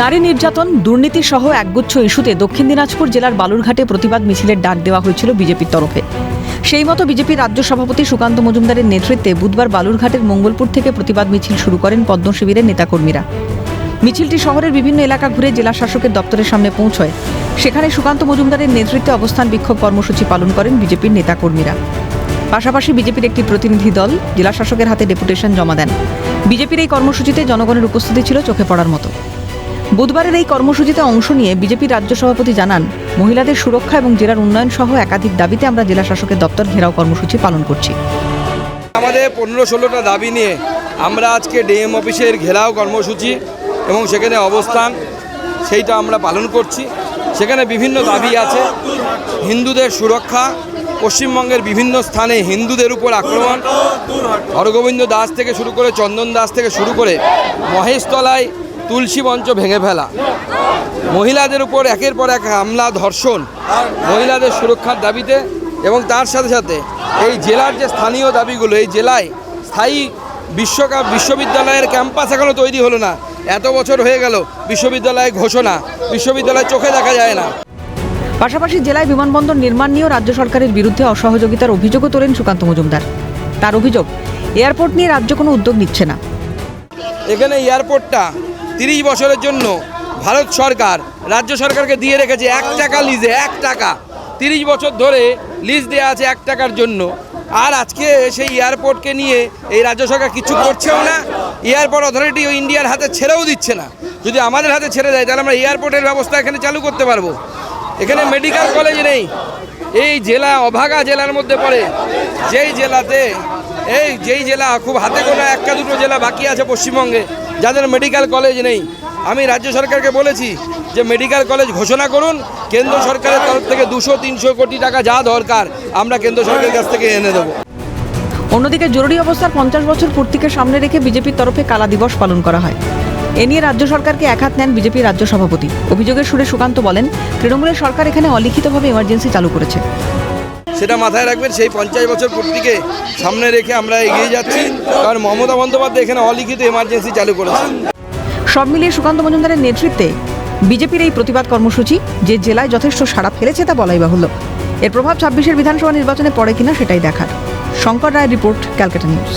নারী নির্যাতন, দুর্নীতি সহ একগুচ্ছ ইস্যুতে দক্ষিণ দিনাজপুর জেলার বালুরঘাটে প্রতিবাদ মিছিলের ডাক দেওয়া হয়েছিল বিজেপির তরফে। সেই মতো বিজেপির রাজ্য সভাপতি সুকান্ত মজুমদারের নেতৃত্বে বুধবার বালুরঘাটের মঙ্গলপুর থেকে প্রতিবাদ মিছিল শুরু করেন পদ্ম শিবিরের নেতাকর্মীরা। মিছিলটি শহরের বিভিন্ন এলাকা ঘুরে জেলা শাসকের দপ্তরের সামনে পৌঁছয়। সেখানে সুকান্ত মজুমদারের নেতৃত্বে অবস্থান বিক্ষোভ কর্মসূচি পালন করেন বিজেপির নেতাকর্মীরা। পাশাপাশি বিজেপির একটি প্রতিনিধি দল জেলা শাসকের হাতে ডেপুটেশন জমা দেন। বিজেপির এই কর্মসূচিতে জনগণের উপস্থিতি ছিল চোখে পড়ার মতো। বুধবারের এই কর্মসূচিতে অংশ নিয়ে বিজেপি রাজ্য সভাপতি জানান, মহিলাদের সুরক্ষা এবং জেলার উন্নয়ন সহ একাধিক দাবিতে আমরা জেলা শাসকের দপ্তর ঘেরাও কর্মসূচি পালন করছি। আমাদের পনেরো ষোলোটা দাবি নিয়ে আমরা আজকে ডিএম অফিসের ঘেরাও কর্মসূচি এবং সেখানে অবস্থান সেইটা আমরা পালন করছি। সেখানে বিভিন্ন দাবি আছে, হিন্দুদের সুরক্ষা, পশ্চিমবঙ্গের বিভিন্ন স্থানে হিন্দুদের উপর আক্রমণ হরগোবিন্দ দাস থেকে শুরু করে চন্দন দাস থেকে শুরু করে মহেশতলায় তুলসী মঞ্চ ভেঙে ফেলা। মহিলাদের উপর একের পর এক হামলা ধর্ষণ। মহিলাদের সুরক্ষার দাবিতে এবং তার সাথে সাথে এই জেলার যে স্থানীয় দাবিগুলো এই জেলায় স্থায়ী বিশ্বকাপ বিশ্ববিদ্যালয়ের ক্যাম্পাস এখনও তৈরি হলো না। এত বছর হয়ে গেল বিশ্ববিদ্যালয় ঘোষণা। বিশ্ববিদ্যালয় চোখে দেখা যায় না। পাশাপাশি জেলায় বিমানবন্দর নির্মাণ নিয়েও রাজ্য সরকারের বিরুদ্ধে অসহযোগিতার অভিযোগও তোলেন সুকান্ত মজুমদার। তার অভিযোগ এয়ারপোর্ট নিয়ে রাজ্য কোনো উদ্যোগ নিচ্ছে না। এখানে এয়ারপোর্টটা তিরিশ বছরের জন্য ভারত সরকার, রাজ্য সরকারকে দিয়ে রেখেছে এক টাকা লিজে এক টাকা। তিরিশ বছর ধরে লিজ দেওয়া আছে এক টাকার জন্য। আর আজকে সেই এয়ারপোর্টকে নিয়ে এই রাজ্য সরকার কিছু করছেও না, এয়ারপোর্ট অথরিটি ওই ইন্ডিয়ার হাতে ছেড়েও দিচ্ছে না। যদি আমাদের হাতে ছেড়ে দেয়, তাহলে আমরা এয়ারপোর্টের ব্যবস্থা এখানে চালু করতে পারব। এখানে মেডিকেল কলেজ নেই। এই জেলা, অভাগা জেলার মধ্যে পড়ে। যেই জেলাতে, এই যেই জেলা, খুব হাতে গোনা একটা দুটো জেলা বাকি আছে পশ্চিমবঙ্গে। যাদের মেডিকেল কলেজ নেই, আমি রাজ্য সরকারকে বলেছি যে মেডিকেল কলেজ ঘোষণা করুন, কেন্দ্র সরকারের তরফ থেকে দুশো, তিনশো কোটি টাকা যা দরকার, আমরা কেন্দ্র সরকারের কাছ থেকে এনে দেবো। অন্যদিকে জরুরি অবস্থার পঞ্চাশ বছর পূর্তিকে সামনে রেখে বিজেপির তরফে কালা দিবস পালন করা হয়। এ নিয়ে রাজ্য সরকারকে একহাত নেন বিজেপির রাজ্য সভাপতি। অভিযোগের সুরে সুকান্ত বলেন, তৃণমূলের সরকার এখানে অলিখিতভাবে এমার্জেন্সি চালু করেছে। সেটা মাথায় রাখবেন, সেই পঞ্চাশ বছর পূর্তিকে সামনে রেখে আমরা এগিয়ে যাচ্ছি। কারণ মমতা বন্দ্যোপাধ্যায় এখানে অলিখিত এমার্জেন্সি চালু করেছেন। সব মিলিয়ে সুকান্ত মজুমদারের নেতৃত্বে বিজেপির এই প্রতিবাদ কর্মসূচি যে জেলায় যথেষ্ট সাড়া ফেলেছে তা বলাই বাহুল্য। এর প্রভাব ছাব্বিশের বিধানসভা নির্বাচনে পড়ে কিনা সেটাই দেখার। শঙ্কর রায়ের রিপোর্ট, ক্যালকাটা নিউজ।